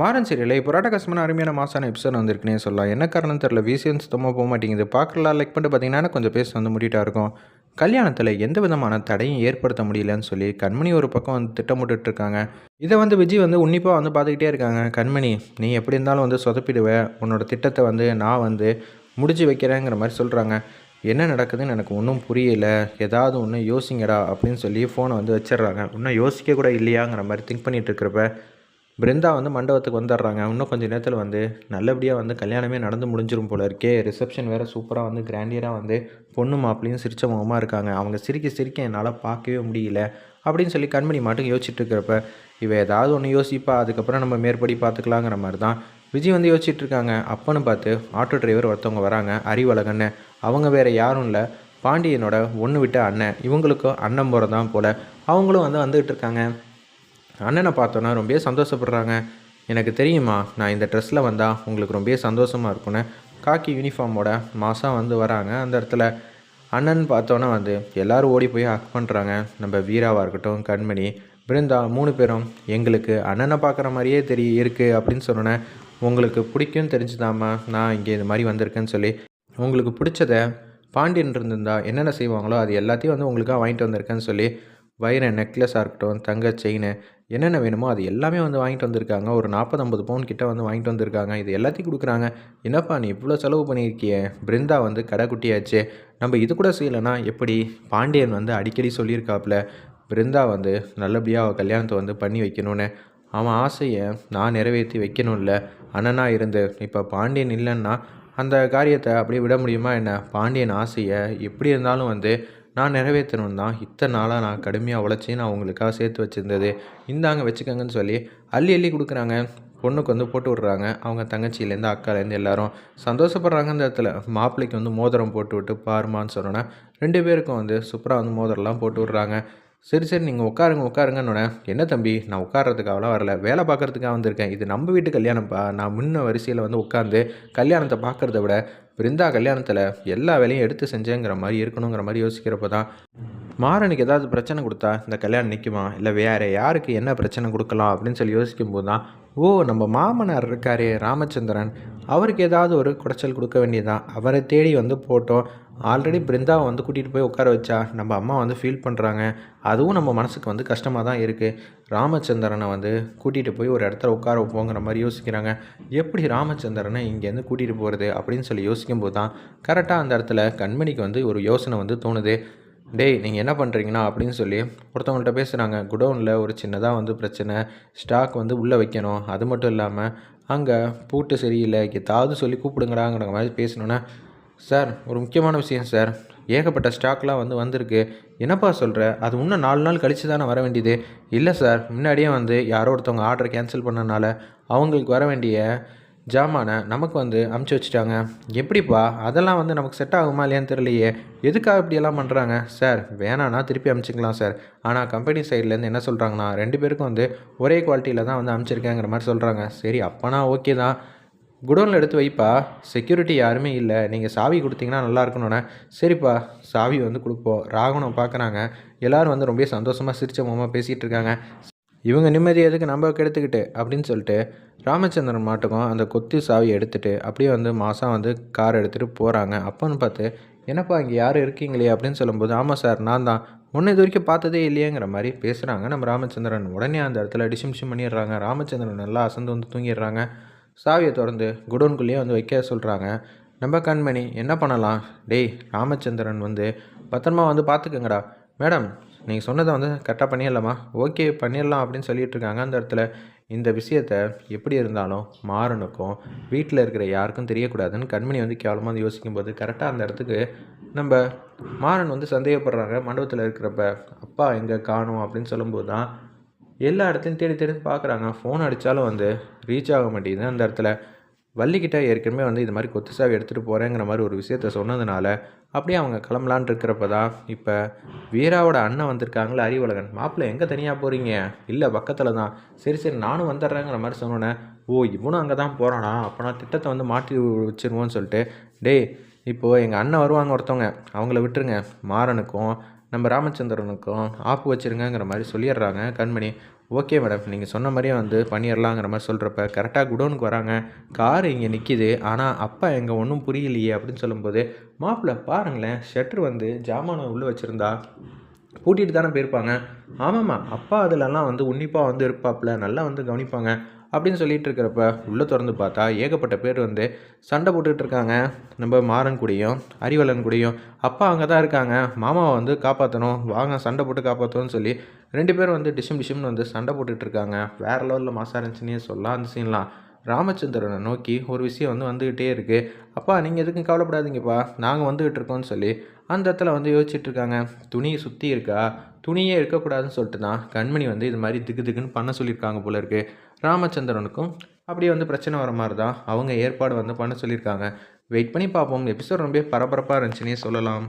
Maran serial இப்போ கஷ்டமான அருமையான மாசான எபிசோட் வந்திருக்குனே சொல்லலாம். என்ன காரணம் தெரில விசியம் சுத்தமாக போக மாட்டேங்குது. பார்க்கலாம் லைக் பண்ணிட்டு பார்த்தீங்கன்னா கொஞ்சம் பேச வந்து முடிட்டா இருக்கும். கல்யாணத்தில் எந்த விதமான தடையும் ஏற்படுத்த முடியலன்னு சொல்லி கண்மணி ஒரு பக்கம் வந்து திட்டமிட்டு இருக்காங்க. இதை வந்து விஜய் வந்து உன்னிப்பாக வந்து பார்த்துக்கிட்டே இருக்காங்க. கண்மணி நீ எப்படி இருந்தாலும் வந்து சொதப்பிடுவ. உன்னோட திட்டத்தை வந்து நான் வந்து முடிச்சு வைக்கிறேங்கிற மாதிரி சொல்கிறாங்க என்ன நடக்குதுன்னு எனக்கு ஒன்றும் புரியல. ஏதாவது ஒன்று யோசிங்கடா அப்படின்னு சொல்லி ஃபோனை வந்து வச்சிடுறாங்க. இன்னும் யோசிக்க கூட இல்லையாங்கிற மாதிரி திங்க் பண்ணிகிட்டு இருக்கிறப்ப பிருந்தா வந்து மண்டபத்துக்கு வந்துடுறாங்க. இன்னும் கொஞ்சம் நேரத்தில் வந்து நல்லபடியாக வந்து கல்யாணமே நடந்து முடிஞ்சிரும் போல இருக்கே. ரிசப்ஷன் வேறு சூப்பராக வந்து கிராண்டியராக வந்து பொண்ணு மாப்பிளையும் சிரிச்ச முகமாக இருக்காங்க. அவங்க சிரிக்க சிரிக்க என்னால் பார்க்கவே முடியல அப்படின்னு சொல்லி கண்மணி மட்டும் யோசிச்சுட்டு இருக்கிறப்ப இவ ஏதாவது ஒன்று யோசிப்பா அதுக்கப்புறம் நம்ம மேற்படி பார்த்துக்கலாங்கிற மாதிரி தான் விஜய் வந்து யோசிச்சுட்டு இருக்காங்க. அப்பன்னு பார்த்து ஆட்டோ டிரைவர் ஒருத்தவங்க வராங்க. அறிவழகன்னு. அவங்க வேறு யாரும் இல்லை. பாண்டியனோட ஒன்று விட்ட அண்ணன். இவங்களுக்கும் அண்ணன் போகிறதான் போல். அவங்களும் வந்து வந்துகிட்டு இருக்காங்க. அண்ணனை பார்த்தோன்னா ரொம்பவே சந்தோஷப்படுறாங்க. எனக்கு தெரியுமா நான் இந்த ட்ரெஸ்ஸில் வந்தால் உங்களுக்கு ரொம்பவே சந்தோஷமாக இருக்கும்னு. காக்கி யூனிஃபார்மோட மாதம் வந்து வராங்க. அந்த இடத்துல அண்ணன் பார்த்தோன்னா வந்து எல்லோரும் ஓடி போய் ஹக் பண்ணுறாங்க நம்ம வீராவாக இருக்கட்டும் கண்மணி பிருந்தா மூணு பேரும் எங்களுக்கு அண்ணனை பார்க்குற மாதிரியே தெரிய இருக்குது அப்படின்னு சொன்னோன்னே உங்களுக்கு பிடிக்கும் தெரிஞ்சுதாம்மா நான் இங்கே இது மாதிரி வந்திருக்கேன்னு சொல்லி. உங்களுக்கு பிடிச்சத பாண்டியன் இருந்திருந்தா என்னென்ன செய்வாங்களோ அது எல்லாத்தையும் வந்து உங்களுக்காக வாங்கிட்டு வந்திருக்கேன்னு சொல்லி வைர நெக்லஸாக இருக்கட்டும் தங்க செயின் என்னென்ன வேணுமோ அது எல்லாமே வந்து வாங்கிட்டு வந்திருக்காங்க. ஒரு நாற்பது ஐம்பது பவுன் கிட்ட வந்து வாங்கிட்டு வந்திருக்காங்க. இது எல்லாத்தையும் கொடுக்குறாங்க. என்னப்பா நீ இவ்வளோ செலவு பண்ணியிருக்கிய? பிருந்தா வந்து கடைக்குட்டியாச்சு நம்ம இது கூட செய்யலைன்னா எப்படி? பாண்டியன் வந்து அடிக்கடி சொல்லியிருக்காப்புல பிருந்தா வந்து நல்லபடியாக அவள் கல்யாணத்தை வந்து பண்ணி வைக்கணும்னு. அவன் ஆசையை நான் நிறைவேற்றி வைக்கணும்ல. அண்ணனாக இருந்து இப்போ பாண்டியன் இல்லைன்னா அந்த காரியத்தை அப்படியே விட முடியுமா என்ன? பாண்டியன் ஆசையை எப்படி இருந்தாலும் வந்து நான் நிறைவேற்றணும் தான். இத்தனை நாளாக நான் கடுமையாக உழைச்சி நான் உங்களுக்காக சேர்த்து வச்சுருந்தது. இந்தாங்க வச்சுக்கோங்கன்னு சொல்லி அள்ளி அள்ளி கொடுக்குறாங்க. பொண்ணுக்கு வந்து போட்டு விட்றாங்க. அவங்க தங்கச்சியிலேருந்து அக்காலேருந்து எல்லாரும் சந்தோஷப்படுறாங்க அந்த இடத்துல. மாப்பிள்ளைக்கு வந்து மோதிரம் போட்டு விட்டு பாருமான்னு சொன்னோன்னே ரெண்டு பேருக்கும் வந்து சூப்பராக வந்து மோதிரம்லாம் போட்டு விட்றாங்க. சரி சரி நீங்கள் உட்காருங்க உட்காருங்கன்னு என்ன தம்பி நான் உட்காரத்துக்காகலாம் வரல. வேலை பார்க்குறதுக்காக வந்திருக்கேன். இது நம்ம வீட்டு கல்யாணம்ப்பா நான் முன்ன வரிசையில் வந்து உட்காந்து கல்யாணத்தை பார்க்குறத விட பிருந்தா கல்யாணத்தில் எல்லா வேலையும் எடுத்து செஞ்சேங்கிற மாதிரி இருக்கணுங்கிற மாதிரி யோசிக்கிறப்ப தான் மாறனுக்கு ஏதாவது பிரச்சனை கொடுத்தா இந்த கல்யாணம் நிற்குமா இல்லை வேறு யாருக்கு என்ன பிரச்சனை கொடுக்கலாம்? அப்படின்னு சொல்லி யோசிக்கும்போது தான் ஓ நம்ம மாமனார் இருக்காரே ராமச்சந்திரன். அவருக்கு ஏதாவது ஒரு குடைச்சல் கொடுக்க வேண்டியதான் அவரை தேடி வந்து போட்டோம். ஆல்ரெடி பிருந்தாவை வந்து கூட்டிகிட்டு போய் உட்கார வச்சா நம்ம அம்மா வந்து ஃபீல் பண்ணுறாங்க அதுவும் நம்ம மனசுக்கு வந்து கஷ்டமாக தான் இருக்குது ராமச்சந்திரனை வந்து கூட்டிகிட்டு போய் ஒரு இடத்துல உட்கார வைப்போங்கிற மாதிரி யோசிக்கிறாங்க. எப்படி ராமச்சந்திரனை இங்கேருந்து கூட்டிகிட்டு போகிறது அப்படின்னு சொல்லி யோசிக்கும்போது தான் கரெக்டாக அந்த இடத்துல கண்மணிக்கு வந்து ஒரு யோசனை வந்து தோணுது. டேய் நீங்கள் என்ன பண்ணுறீங்கன்னா அப்படின்னு சொல்லி ஒருத்தவங்கள்ட்ட பேசுகிறாங்க குடோனில் ஒரு சின்னதாக வந்து பிரச்சனை. ஸ்டாக் வந்து உள்ளே வைக்கணும். அது மட்டும் இல்லாமல் அங்கே பூட்டு சரியில்லை. ஏதாவது சொல்லி கூப்பிடுங்கடாங்கிற மாதிரி பேசணுன்னா சார் ஒரு முக்கியமான விஷயம் சார். ஏகப்பட்ட ஸ்டாக்லாம் வந்து வந்திருக்கு. என்னப்பா சொல்கிற அது இன்னும் நாலு நாள் கழித்து தானே வர வேண்டியது? இல்லை சார். முன்னாடியே வந்து யாரோ ஒருத்தவங்க ஆர்டர் கேன்சல் பண்ணனால அவங்களுக்கு வர வேண்டிய ஜாமானை நமக்கு வந்து அமுச்சு வச்சுட்டாங்க. எப்படிப்பா? அதெல்லாம் வந்து நமக்கு செட் ஆகுமா இல்லையான்னு தெரியலையே. எதுக்காக இப்படியெல்லாம் பண்ணுறாங்க சார் வேணான்னா திருப்பி அமுச்சிக்கலாம் சார். ஆனால் கம்பெனி சைட்லேருந்து என்ன சொல்கிறாங்கன்னா ரெண்டு பேருக்கும் வந்து ஒரே குவாலிட்டியில் தான் வந்து அமுச்சிருக்கேங்கிற மாதிரி சொல்கிறாங்க சரி அப்போனா ஓகே தான். குடோனில் எடுத்து வைப்பா. செக்யூரிட்டி யாருமே இல்லை. நீங்கள் சாவி கொடுத்தீங்கன்னா நல்லா இருக்கணும்னே. சரிப்பா சாவி வந்து கொடுப்போம். ராகுணம் பார்க்குறாங்க. எல்லோரும் வந்து ரொம்ப சந்தோஷமாக சிரிச்ச முகமாக பேசிகிட்டு இருக்காங்க. இவங்க நிம்மதி எதுக்கு நம்ம கெடுத்துக்கிட்டு அப்படின்னு சொல்லிட்டு ராமச்சந்திரன் மாட்டுக்கும் அந்த கொத்தி சாவி எடுத்துகிட்டு அப்படியே வந்து மாதம் வந்து கார் எடுத்துகிட்டு போகிறாங்க அப்போன்னு பார்த்து என்னப்பா இங்கே யாரும் இருக்கீங்களே? அப்படின்னு சொல்லும்போது ஆமாம் சார் நான் தான். முன்னே இது வரைக்கும் பார்த்ததே இல்லையேங்கிற மாதிரி பேசுகிறாங்க நம்ம ராமச்சந்திரன் உடனே அந்த இடத்துல டிஷிம்ஷிம் பண்ணிடுறாங்க. ராமச்சந்திரன் நல்லா அசந்து வந்து தூங்கிடுறாங்க. சாவியை திறந்து குடோன்குள்ளேயே வந்து வைக்க சொல்கிறாங்க நம்ம கண்மணி என்ன பண்ணலாம்? டேய் ராமச்சந்திரன் வந்து பத்திரமா வந்து பார்த்துக்கங்கடா. மேடம் நீங்கள் சொன்னதை வந்து கரெக்டாக பண்ணிடலாமா? ஓகே பண்ணிடலாம் அப்படின்னு சொல்லிட்டு இருக்காங்க அந்த இடத்துல இந்த விஷயத்த எப்படி இருந்தாலும் மாறனுக்கும் வீட்டில் இருக்கிற யாருக்கும் தெரியக்கூடாதுன்னு கண்மணி வந்து கேவலமாக வந்து யோசிக்கும்போது கரெக்டாக அந்த இடத்துக்கு நம்ம மாறன் வந்து சந்தேகப்படுறாங்க. மண்டபத்தில் இருக்கிறப்ப அப்பா எங்கே காணும் அப்படின்னு சொல்லும்போது தான் எல்லா இடத்துலையும் தேடி தேடி பார்க்குறாங்க. ஃபோன் அடித்தாலும் வந்து ரீச் ஆக மாட்டேங்குது. அந்த இடத்துல வள்ளிக்கிட்ட ஏற்கனவே வந்து இது மாதிரி கொத்து சாவி எடுத்துகிட்டு போகிறேங்கிற மாதிரி ஒரு விஷயத்த சொன்னதுனால அப்படியே அவங்க கிளம்பலான் இருக்கிறப்ப தான் இப்போ வீராவோட அண்ணன் வந்திருக்காங்களே அறிவுலகன் மாப்பிள்ளை எங்கே தனியாக போகிறீங்க இல்லை பக்கத்தில் தான். சரி சரி நானும் வந்துடுறேங்கிற மாதிரி சொன்னோன்னே ஓ இவனும் அங்கே தான் போகிறானா அப்போ நான் திட்டத்தை வந்து மாற்றி வச்சிருவோன்னு சொல்லிட்டு. டேய் இப்போது எங்கள் அண்ணன் வருவாங்க ஒருத்தவங்க அவங்கள விட்டுருங்க. மாறனுக்கும் நம்ம ராமச்சந்திரனுக்கும் ஆப்பு வச்சுருங்கிற மாதிரி சொல்லிடுறாங்க கண்மணி. ஓகே மேடம் நீங்கள் சொன்ன மாதிரியே வந்து பண்ணிடலாங்கிற மாதிரி சொல்கிறப்ப கரெக்டாக குடோனுக்கு வராங்க. கார் இங்கே நிற்கிது ஆனால் அப்பா எங்கே ஒன்றும் புரியலையே அப்படின்னு சொல்லும்போது மாப்பிள்ளை பாருங்களேன் ஷட்டர் வந்து ஜாமானை உள்ளே வச்சுருந்தா பூட்டிட்டு தானே போயிருப்பாங்க. ஆமாம்மா அப்பா அதிலலாம் வந்து உன்னிப்பாக வந்து இருப்பாப்புல நல்லா வந்து கவனிப்பாங்க. அப்படின்னு சொல்லிட்டு இருக்கிறப்ப உள்ளே திறந்து பார்த்தா ஏகப்பட்ட பேர் வந்து சண்டை போட்டுக்கிட்டு இருக்காங்க. நம்ம மாறன் கூடயும் அறிவலன் கூடயும் அப்பா அங்கே தான் இருக்காங்க. மாமாவை வந்து காப்பாற்றணும் வாங்க சண்டை போட்டு காப்பாற்றணும்னு சொல்லி ரெண்டு பேரும் வந்து டிஷம் டிஷம்னு வந்து சண்டை போட்டுட்டு இருக்காங்க வேறு லெவலில் மாசாக இருந்துச்சுன்னே சொல்லலாம் அந்த சீன்லாம் ராமச்சந்திரனை நோக்கி ஒரு விஷயம் வந்து வந்துக்கிட்டே இருக்குது அப்பா நீங்கள் எதுக்கும் கவலைப்படாதீங்கப்பா. நாங்கள் வந்துக்கிட்டு இருக்கோம்னு சொல்லி அந்த இடத்துல வந்து யோசிச்சுட்டு இருக்காங்க துணியை சுற்றி இருக்கா? துணியே இருக்கக்கூடாதுன்னு சொல்லிட்டு தான் கண்மணி வந்து இது மாதிரி திக்கு திக்குன்னு பண்ண சொல்லியிருக்காங்க போல இருக்குது ராமச்சந்திரனுக்கும் அப்படியே வந்து பிரச்சனை வர மாதிரி தான் அவங்க ஏற்பாடு வந்து பண்ண சொல்லியிருக்காங்க. வெயிட் பண்ணி பார்ப்போம். எபிசோட் ரொம்ப பரபரப்பாக இருந்துச்சுன்னே சொல்லலாம்.